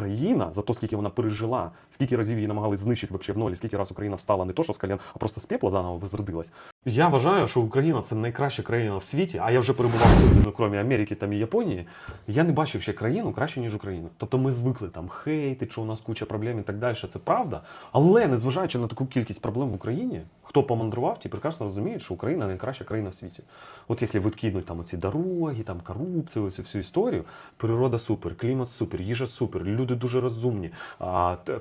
Україна за те, скільки вона пережила, скільки разів її намагались знищити в нолі, скільки раз Україна встала не то, що з колін, а просто з пепла заново возродилась. Я вважаю, що Україна це найкраща країна в світі, а я вже перебував всюди, ну, крім Америки там і Японії. Я не бачив ще країну краще, ніж Україна. Тобто ми звикли там хейтити, що у нас куча проблем і так далі. Це правда. Але незважаючи на таку кількість проблем в Україні, хто помандрував, ті прекрасно розуміють, що Україна найкраща країна в світі. От якщо відкинуть там оці дороги, там корупцію, оцю всю історію, природа супер, клімат супер, їжа супер, люди дуже розумні,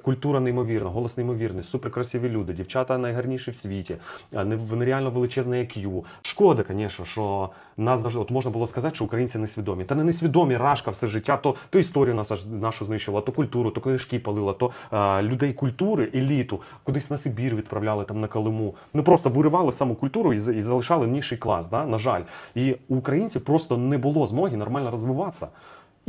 культура неймовірна, голос неймовірний, супер красиві люди, дівчата найгарніші в світі, а, нереально величезне IQ. Шкода, звісно, що нас завжди от можна було сказати, що українці несвідомі. Та не несвідомі рашка все життя, то, то історію нас нашу знищила, то культуру, то книжки палила, то а, людей культури, еліту, кудись на Сибір відправляли там на Калиму. Ну просто виривали саму культуру і, і залишали нижчий клас, да? на жаль. І у українців просто не було змоги нормально розвиватися.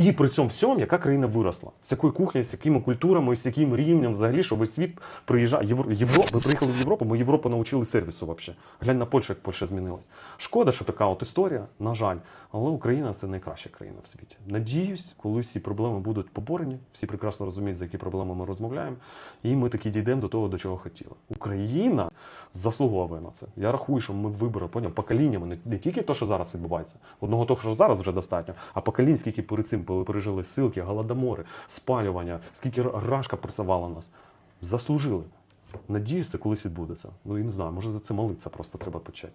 І при цьому всьому, яка країна виросла, з якою кухнею, з якими культурами, з яким рівнем взагалі, що весь світ приїжджає. Євро... Ви приїхали в Європу, ми Європу навчили сервісу взагалі. Глянь на Польщу, як Польща змінилась. Шкода, що така от історія, на жаль. Але Україна це найкраща країна в світі. Надіюсь, коли всі проблеми будуть поборені, всі прекрасно розуміють, за які проблеми ми розмовляємо, і ми таки дійдемо до того, до чого хотіли. Україна заслуговує на це. Я рахую, що ми вибори поняв, поколіннями, не тільки те, що зараз відбувається, одного того, що зараз вже достатньо, а поколінь, скільки перед цим пережили силки, голодомори, спалювання, скільки рашка пресувала нас. Заслужили. Надіюсь, це колись відбудеться. Ну і не знаю, може за це молитися просто треба почати.